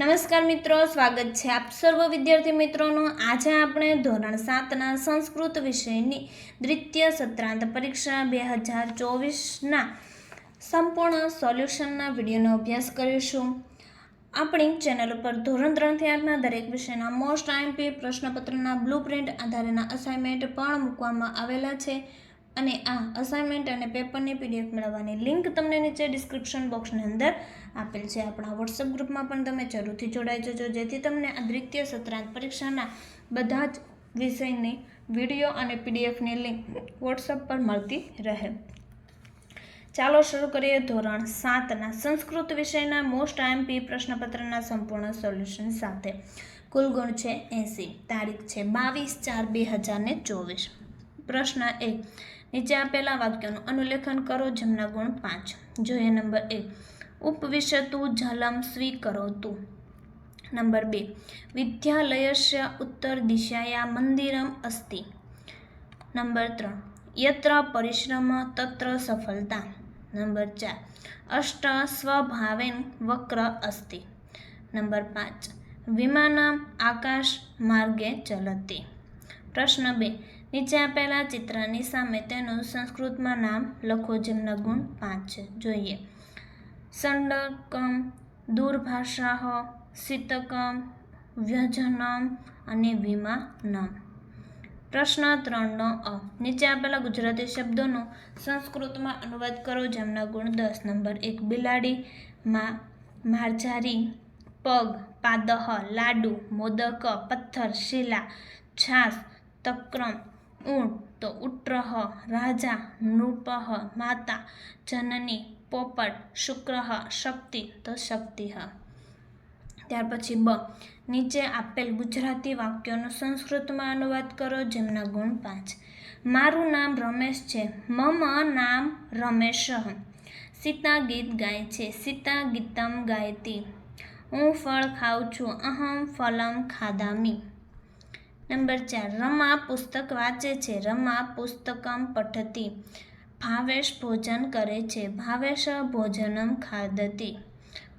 નમસ્કાર મિત્રો, સ્વાગત છે આપ સર્વ વિદ્યાર્થી મિત્રોનું. આજે આપણે ધોરણ સાતના સંસ્કૃત વિષયની દ્વિતીય સત્રાંત પરીક્ષા બે હજાર ચોવીસના સંપૂર્ણ સોલ્યુશનના વિડીયોનો અભ્યાસ કરીશું. આપણી ચેનલ ઉપર ધોરણ ત્રણથી આઠના દરેક વિષયના મોસ્ટ આઈએમપી પ્રશ્નપત્રના બ્લુ પ્રિન્ટ આધારેના અસાઇનમેન્ટ પણ મૂકવામાં આવેલા છે. અને આ અસાઇનમેન્ટ અને પેપરની પીડીએફ મેળવવાની લિંક તમને નીચે ડિસ્ક્રિપ્શન બોક્સની અંદર આપેલ છે. આપણા વોટ્સઅપ ગ્રુપમાં પણ તમે જરૂરથી જોડાઈ જજો. જેથી તમને આ દ્વિતીય સત્રાંત પરીક્ષાના બધા જ વિષયની વીડિયો અને પીડીએફની લિંક વોટ્સઅપ પર મળતી રહે. ચાલો શરૂ કરીએ ધોરણ સાતના સંસ્કૃત વિષયના મોસ્ટ આઈએમપી પ્રશ્નપત્રના સંપૂર્ણ સોલ્યુશન સાથે. કુલ ગુણ છે એંસી, તારીખ છે બાવીસ ચાર બે હજાર ને ચોવીસ. પ્રશ્ન એક નીચે આપેલા વાક્યોનું અનુલેખન કરો જેમના ગુણ પાંચ. જોઈએ નંબર એક. ઉપવિશતુ જલમ સ્વીકરોતુ. નંબર બે. વિદ્યાલયસ્ય ઉત્તર દિશાયા મંદિરમ અસ્તિ. નંબર ત્રણ. યત્ર પરિશ્રમ તત્ર સફળતા નંબર ચાર. અષ્ટ સ્વભાવેન વક્ર અસ્તિ. નંબર પાંચ. વિમાનમ આકાશ માર્ગે ચલતી. પ્રશ્ન બે. નીચે આપેલા ચિત્રની સામે તેનું સંસ્કૃતમાં નામ લખો જેમના ગુણ પાંચ. છે જોઈએ. સંડકમ, દૂરભાષાહ, શીતકમ, વ્યજનમ અને વિમાનમ. પ્રશ્ન ત્રણનો અ. નીચે આપેલા ગુજરાતી શબ્દોનો સંસ્કૃતમાં અનુવાદ કરો જેમના ગુણ દસ. નંબર એક, બિલાડી, મા મારઝારી પગ, પાદહ, લાડુ, મોદક, પથ્થર, શિલા, છાસ તક્રમ, ઊંટ તો ઉટ્રહ, રાજા, નૃપહ, માતા, જનની પોપટ શુક્ર શક્તિ તો શક્તિ ત્યાર પછી બ, નીચે આપેલ ગુજરાતી વાક્યોનો સંસ્કૃતમાં અનુવાદ કરો જેમના ગુણ પાંચ. મારું નામ રમેશ છે, મમ નામ રમેશ. સીતા ગીત ગાય છે, સીતા ગીતમ ગાયતી. હું ફળ ખાઉં છું, અહમ ફલમ ખાદામી નંબર ચાર, રમા પુસ્તક વાંચે છે. રમા પુસ્તકમ પઠતી, ભાવેશ ભોજન કરે છે. ભાવેશ ભોજનમ ખાદતી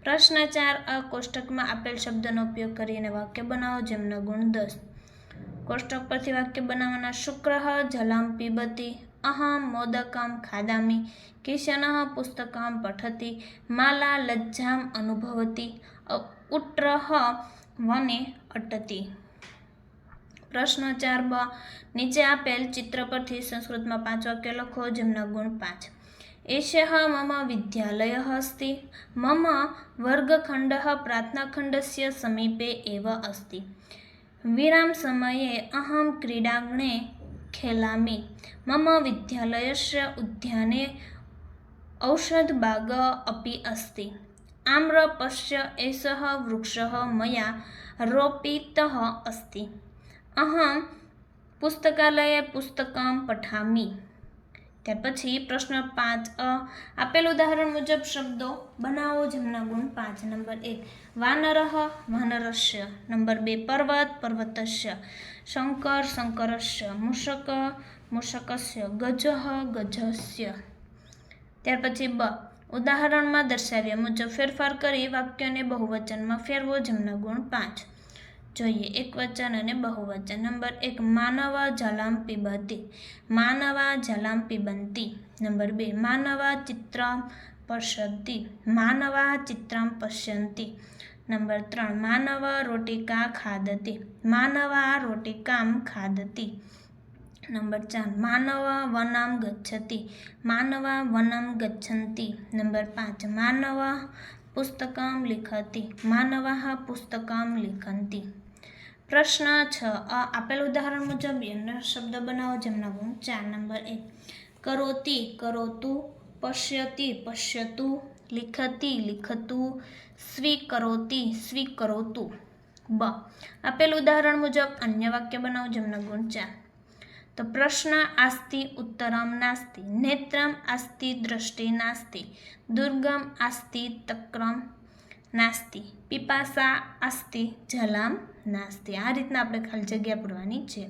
પ્રશ્ન ચાર, અ કોષ્ટકમાં આપેલ શબ્દનો ઉપયોગ કરીને વાક્ય બનાવો જેમના ગુણ દસ. કોષ્ટક પરથી વાક્ય બનાવવાના શુક્ર, જલામ પીબતી અહમ મોદકમ ખાદામી, કિશન, પુસ્તકમ પઠતી, માલા, લજ્જામ અનુભવતી ઉટ્ર વને અટતી. પ્રશ્ન ચાર બ. નીચે આપેલ ચિત્ર પરથી સંસ્કૃતમાં પાંચ વાક્ય લખો, જેમના ગુણ પાંચ. એષહ મમ વિદ્યાલય અસ્તિ મમ વર્ગખંડ પ્રાર્થનાખંડસ્ય સમીપે એવ અસ્તિ. વિરામ સમયે અહમ ક્રીડાંગણે ખેલામી. મમ વિદ્યાલયસ્ય ઉદ્યાને ઔષધબાગ અપી અસ્તિ. આમ્રપશ્ય એષ વૃક્ષ મયા રોપિત અસ્તિ. અહમ પુસ્તકાલયે પુસ્તકમ પઠામી. ત્યાર પછી પ્રશ્ન પાંચ અ, આપેલ ઉદાહરણ મુજબ શબ્દો બનાવો જેમના ગુણ પાંચ. નંબર એક વાનરહ વાનરસ્ય. નંબર બે, પર્વત, પર્વતસ્ય. શંકર, શંકરસ્ય. મૂષક, મૂષકસ્ય. ગજઃ, ગજસ્ય. ત્યાર પછી બ, ઉદાહરણમાં દર્શાવ્યા મુજબ ફેરફાર કરી વાક્યને બહુવચનમાં ફેરવો જેમના ગુણ પાંચ. જોઈએ. એક વચન અને બહુવચન. નંબર એક, માનવા જલામ પીબતી માનવા જલામ પીબંતી નંબર બે, માનવા ચિત્રમ પશ્યતી. માનવા ચિત્રમ પશ્યંતી. નંબર ત્રણ, માનવ રોટિકા ખાદતી માનવા રોટિકામ ખાદતી નંબર ચાર, માનવ વનમ ગચ્છતી. માનવા વનમ ગચ્છન્તી નંબર પાંચ, માનવ પુસ્તકમ લિખતી. માનવા પુસ્તકમ લિખંતી. પ્રશ્ન છ. આપેલ ઉદાહરણ મુજબ એના શબ્દ બનાવો જેમના ગુણ ચાર નંબર એક. કરોતી, કરોતું, પશ્યતી, પશ્યતું, લિખતી, લિખતું, સ્વીકરોતી, સ્વીકરોતું. બ, આપેલ ઉદાહરણ મુજબ અન્ય વાક્ય બનાવો જેમના ગુણ ચાર. તો પ્રશ્ન આસ્તિ, ઉત્તરમ નાસ્તિ, નેત્રમ આસ્તિ, દ્રષ્ટિ નાસ્તિ, દુર્ગમ આસ્તિ, તક્રમ નાસ્તિ. પીપાસા આસ્તિ જલામ નાસ્તિ. આ રીતના આપણે ખાલી જગ્યા પૂરવાની છે.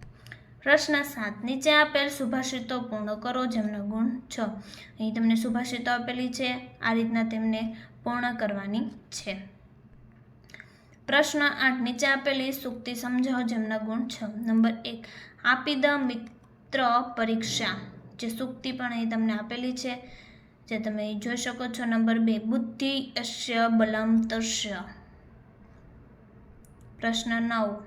પ્રશ્ન સાત. નીચે આપેલ સુભાષિતો પૂર્ણ કરો જેમના ગુણ છ. અહીં તમને સુભાષિતો આપેલી છે. આ રીતના તેમને પૂર્ણ કરવાની છે. પ્રશ્ન આઠ. નીચે આપેલી સુક્તિ સમજાવો જેમના ગુણ છ. નંબર એક. આપી દ મિત્ર પરીક્ષા. જે સુક્તિ પણ અહીં તમને આપેલી છે. જે તમે જોઈ શકો છો. નંબર બે. બુદ્ધિ અશ્ય બલમ તશ્ય પ્રશ્ન નવ.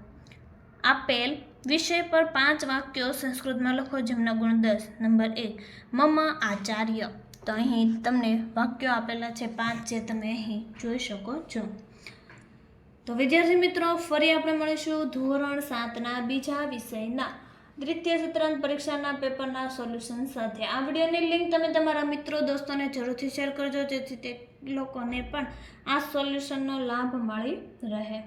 આપેલ વિષય પર પાંચ વાક્યો સંસ્કૃતમાં લખો, જેમના ગુણ દસ. નંબર એક, મમ આચાર્ય. તો અહીં તમને વાક્યો આપેલા છે પાંચ જે તમે અહીં જોઈ શકો છો. તો વિદ્યાર્થી મિત્રો, ફરી આપણે મળીશું ધોરણ સાતના બીજા વિષયના દ્વિતીય સત્રાંત પરીક્ષાના પેપરના સોલ્યુશન સાથે. આ વિડીયોની લિંક તમે તમારા મિત્રો, દોસ્તોને જરૂરથી શેર કરજો, જેથી તે લોકોને પણ આ સોલ્યુશનનો લાભ મળી રહે.